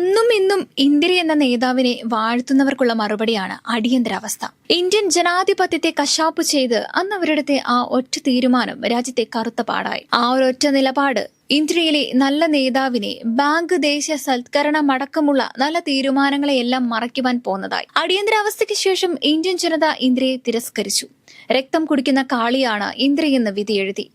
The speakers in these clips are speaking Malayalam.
അന്നും ഇന്നും ഇന്ദിര എന്ന നേതാവിനെ വാഴ്ത്തുന്നവർക്കുള്ള മറുപടിയാണ് അടിയന്തരാവസ്ഥ. ഇന്ത്യൻ ജനാധിപത്യത്തെ കശാപ്പ് ചെയ്ത് അന്ന് അവരുടെ ആ ഒറ്റ തീരുമാനം രാജ്യത്തെ കറുത്ത പാടായി. ആ ഒരൊറ്റ നിലപാട് ഇന്ത്യയിലെ നല്ല നേതാവിനെ ബാങ്ക് ദേശീയ സൽക്കരണം അടക്കമുള്ള നല്ല തീരുമാനങ്ങളെയെല്ലാം മറയ്ക്കുവാൻ പോന്നതായി. അടിയന്തരാവസ്ഥയ്ക്ക് ശേഷം ഇന്ത്യൻ ജനത ഇന്ദ്രയെ തിരസ്കരിച്ചു. രക്തം കുടിക്കുന്ന കാളിയാണ് ഇന്ദിരയെന്ന് വിധിയെഴുതി.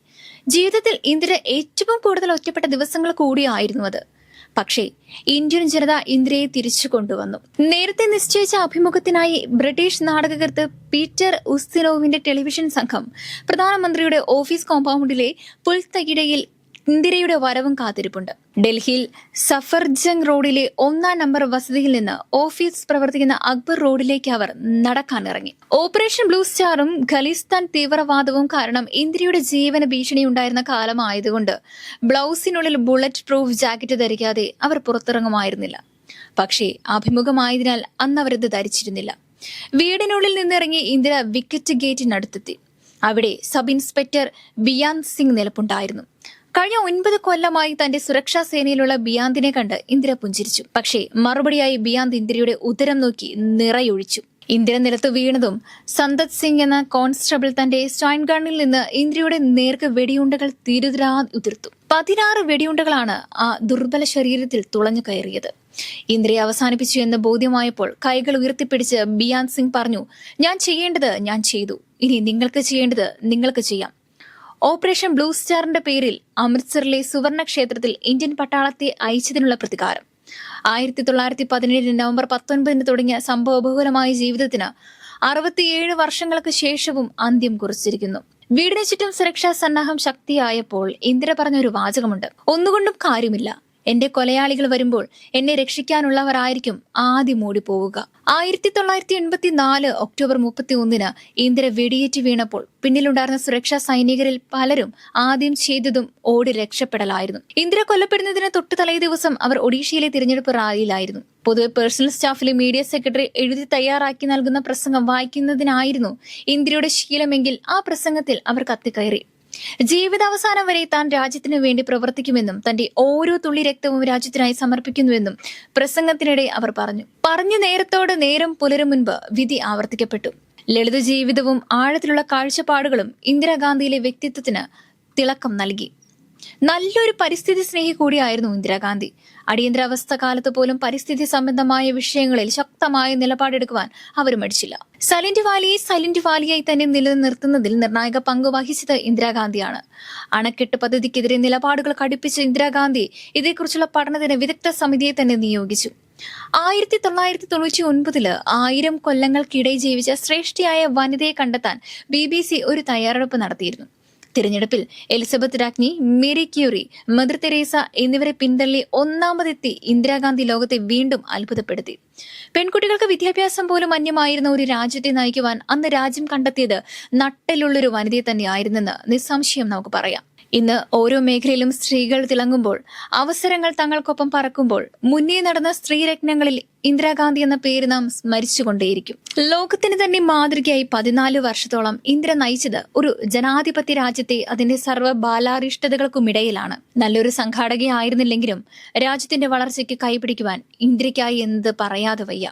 ജീവിതത്തിൽ ഇന്ദിര ഏറ്റവും കൂടുതൽ ഒറ്റപ്പെട്ട ദിവസങ്ങൾ കൂടിയായിരുന്നു അത്. പക്ഷേ ഇന്ത്യൻ ജനത ഇന്ദ്രയെ തിരിച്ചു കൊണ്ടുവന്നു. നേരത്തെ നിശ്ചയിച്ച അഭിമുഖത്തിനായി ബ്രിട്ടീഷ് നാടകകൃത്ത് പീറ്റർ ഉസ്തിനോവിന്റെ ടെലിവിഷൻ സംഘം പ്രധാനമന്ത്രിയുടെ ഓഫീസ് കോമ്പൗണ്ടിലെ പുൽത്തകിടയിൽ ഇന്ദിരയുടെ വരവും കാത്തിരിപ്പുണ്ട്. ഡൽഹിയിൽ സഫർജംഗ് റോഡിലെ ഒന്നാം നമ്പർ വസതിയിൽ നിന്ന് ഓഫീസ് പ്രവർത്തിക്കുന്ന അക്ബർ റോഡിലേക്ക് അവർ നടക്കാനിറങ്ങി. ഓപ്പറേഷൻ ബ്ലൂ സ്റ്റാറും ഖലിസ്ഥാൻ തീവ്രവാദവും കാരണം ഇന്ദിരയുടെ ജീവന ഭീഷണി ഉണ്ടായിരുന്ന കാലമായതുകൊണ്ട് ബ്ലൗസിനുള്ളിൽ ബുള്ളറ്റ് പ്രൂഫ് ജാക്കറ്റ് ധരിക്കാതെ അവർ പുറത്തിറങ്ങുമായിരുന്നില്ല. പക്ഷേ അഭിമുഖമായതിനാൽ അന്ന് അവരത് ധരിച്ചിരുന്നില്ല. വീടിനുള്ളിൽ നിന്നിറങ്ങി ഇന്ദിര വിക്കറ്റ് ഗേറ്റിനടുത്തെത്തി. അവിടെ സബ് ഇൻസ്പെക്ടർ ബിയാൻ സിംഗ് നിലപ്പുണ്ടായിരുന്നു. കഴിഞ്ഞ ഒൻപത് കൊല്ലമായി തന്റെ സുരക്ഷാ സേനയിലുള്ള ബിയാന്തിനെ കണ്ട് ഇന്ദിര പുഞ്ചിരിച്ചു. പക്ഷേ മറുപടിയായി ബിയാന്ത് ഇന്ദിരയുടെ ഉദരം നോക്കി നിറയൊഴിച്ചു. ഇന്ദിര നിലത്ത് വീണതും സന്തത് സിംഗ് എന്ന കോൺസ്റ്റബിൾ തന്റെ സ്റ്റൈൻ ഗണ്ണിൽ നിന്ന് ഇന്ദിരയുടെ നേർക്ക് വെടിയുണ്ടകൾ തിരുതിരാ ഉതിർത്തു. പതിനാറ് വെടിയുണ്ടകളാണ് ആ ദുർബല ശരീരത്തിൽ തുളഞ്ഞു കയറിയത്. ഇന്ദിരയെ അവസാനിപ്പിച്ചു എന്ന് ബോധ്യമായപ്പോൾ കൈകൾ ഉയർത്തിപ്പിടിച്ച് ബിയാൻ സിംഗ് പറഞ്ഞു ഞാൻ ചെയ്യേണ്ടത് ഞാൻ ചെയ്തു. ഇനി നിങ്ങൾക്ക് ചെയ്യേണ്ടത് നിങ്ങൾക്ക് ചെയ്യാം. ഓപ്പറേഷൻ ബ്ലൂ സ്റ്റാറിന്റെ പേരിൽ അമൃത്സറിലെ സുവർണ ക്ഷേത്രത്തിൽ ഇന്ത്യൻ പട്ടാളത്തെ അയച്ചതിനുള്ള പ്രതികാരം. ആയിരത്തി തൊള്ളായിരത്തി പതിനേഴ് നവംബർ പത്തൊൻപതിന് തുടങ്ങിയ സംഭവബഹുലമായ ജീവിതത്തിന് അറുപത്തിയേഴ് വർഷങ്ങൾക്ക് ശേഷവും അന്ത്യം കുറിച്ചിരിക്കുന്നു. വീടിന് ചുറ്റും സുരക്ഷാ സന്നാഹം ശക്തിയായപ്പോൾ ഇന്ദിര പറഞ്ഞ ഒരു വാചകമുണ്ട്. ഒന്നുകൊണ്ടും കാര്യമില്ല. എന്റെ കൊലയാളികൾ വരുമ്പോൾ എന്നെ രക്ഷിക്കാനുള്ളവരായിരിക്കും ആദ്യം ഓടിപ്പോവുക. ആയിരത്തി തൊള്ളായിരത്തി എൺപത്തി നാല് ഒക്ടോബർ മുപ്പത്തി ഒന്നിന് ഇന്ദിര വെടിയേറ്റ് വീണപ്പോൾ പിന്നിലുണ്ടായിരുന്ന സുരക്ഷാ സൈനികരിൽ പലരും ആദ്യം ചെയ്തതും ഓടി രക്ഷപ്പെടലായിരുന്നു. ഇന്ദിര കൊല്ലപ്പെടുന്നതിന് തൊട്ട് തലേ ദിവസം അവർ ഒഡീഷയിലെ തിരഞ്ഞെടുപ്പ് റാലിയിലായിരുന്നു. പൊതുവെ പേഴ്സണൽ സ്റ്റാഫിലെ മീഡിയ സെക്രട്ടറി എഴുതി തയ്യാറാക്കി നൽകുന്ന പ്രസംഗം വായിക്കുന്നതിനായിരുന്നു ഇന്ദിരയുടെ ശീലമെങ്കിൽ ആ പ്രസംഗത്തിൽ അവർ കത്തിക്കയറി. ജീവിതാവസാനം വരെ താൻ രാജ്യത്തിനു വേണ്ടി പ്രവർത്തിക്കുമെന്നും തന്റെ ഓരോ തുള്ളി രക്തവും രാജ്യത്തിനായി സമർപ്പിക്കുന്നുവെന്നും പ്രസംഗത്തിനിടെ അവർ പറഞ്ഞു. പറഞ്ഞു നേരത്തോട് നേരം പുലരും മുൻപ് വിധി ആവർത്തിക്കപ്പെട്ടു. ലളിത ജീവിതവും ആഴത്തിലുള്ള കാഴ്ചപ്പാടുകളും ഇന്ദിരാഗാന്ധിയിലെ വ്യക്തിത്വത്തിന് തിളക്കം നൽകി. നല്ലൊരു പരിസ്ഥിതി സ്നേഹി കൂടിയായിരുന്നു ഇന്ദിരാഗാന്ധി. അടിയന്തരാവസ്ഥ കാലത്ത് പോലും പരിസ്ഥിതി സംബന്ധമായ വിഷയങ്ങളിൽ ശക്തമായ നിലപാടെടുക്കുവാൻ അവർ മടിച്ചില്ല. സൈലന്റ് വാലിയെ സൈലന്റ് വാലിയായി തന്നെ നിലനിർത്തുന്നതിൽ നിർണായക പങ്ക് വഹിച്ചത് ഇന്ദിരാഗാന്ധിയാണ്. അണക്കെട്ട് പദ്ധതിക്കെതിരെ നിലപാടുകൾ കടുപ്പിച്ച ഇന്ദിരാഗാന്ധി ഇതേക്കുറിച്ചുള്ള പഠനത്തിന് വിദഗ്ധ സമിതിയെ തന്നെ നിയോഗിച്ചു. ആയിരത്തി തൊള്ളായിരത്തി തൊണ്ണൂറ്റി ഒൻപതിൽ ആയിരം കൊല്ലങ്ങൾക്കിടെ ജീവിച്ച ശ്രേഷ്ഠിയായ വനിതയെ കണ്ടെത്താൻ ബി ബി സി ഒരു തയ്യാറെടുപ്പ് നടത്തിയിരുന്നു. തിരഞ്ഞെടുപ്പിൽ എലിസബത്ത് രാജ്ഞി മേരി ക്യൂറി മദർ തെരേസ എന്നിവരെ പിന്തള്ളി ഒന്നാമതെത്തി ഇന്ദിരാഗാന്ധി ലോകത്തെ വീണ്ടും അത്ഭുതപ്പെടുത്തി. പെൺകുട്ടികൾക്ക് വിദ്യാഭ്യാസം പോലും അന്യമായിരുന്ന ഒരു രാജ്യത്തെ നയിക്കുവാൻ അന്ന് രാജ്യം കണ്ടെത്തിയത് നട്ടലുള്ളൊരു വനിതയെ തന്നെയായിരുന്നെന്ന് നിസ്സംശയം നമുക്ക് പറയാം. ഇന്ന് ഓരോ മേഖലയിലും സ്ത്രീകൾ തിളങ്ങുമ്പോൾ അവസരങ്ങൾ തങ്ങൾക്കൊപ്പം പറക്കുമ്പോൾ മുന്നേ നടന്ന സ്ത്രീരത്നങ്ങളിൽ ഇന്ദിരാഗാന്ധി എന്ന പേര് നാം സ്മരിച്ചുകൊണ്ടേയിരിക്കും. ലോകത്തിന് തന്നെ മാതൃകയായി പതിനാല് വർഷത്തോളം ഇന്ദിര നയിച്ചത് ഒരു ജനാധിപത്യ രാജ്യത്തെ അതിന്റെ സർവ ബാലാരിഷ്ടതകൾക്കുമിടയിലാണ്. നല്ലൊരു സംഘാടകയായിരുന്നില്ലെങ്കിലും രാജ്യത്തിന്റെ വളർച്ചയ്ക്ക് കൈപിടിക്കുവാൻ ഇന്ദിരയ്ക്കായി എന്നത് പറയാതെ വയ്യ.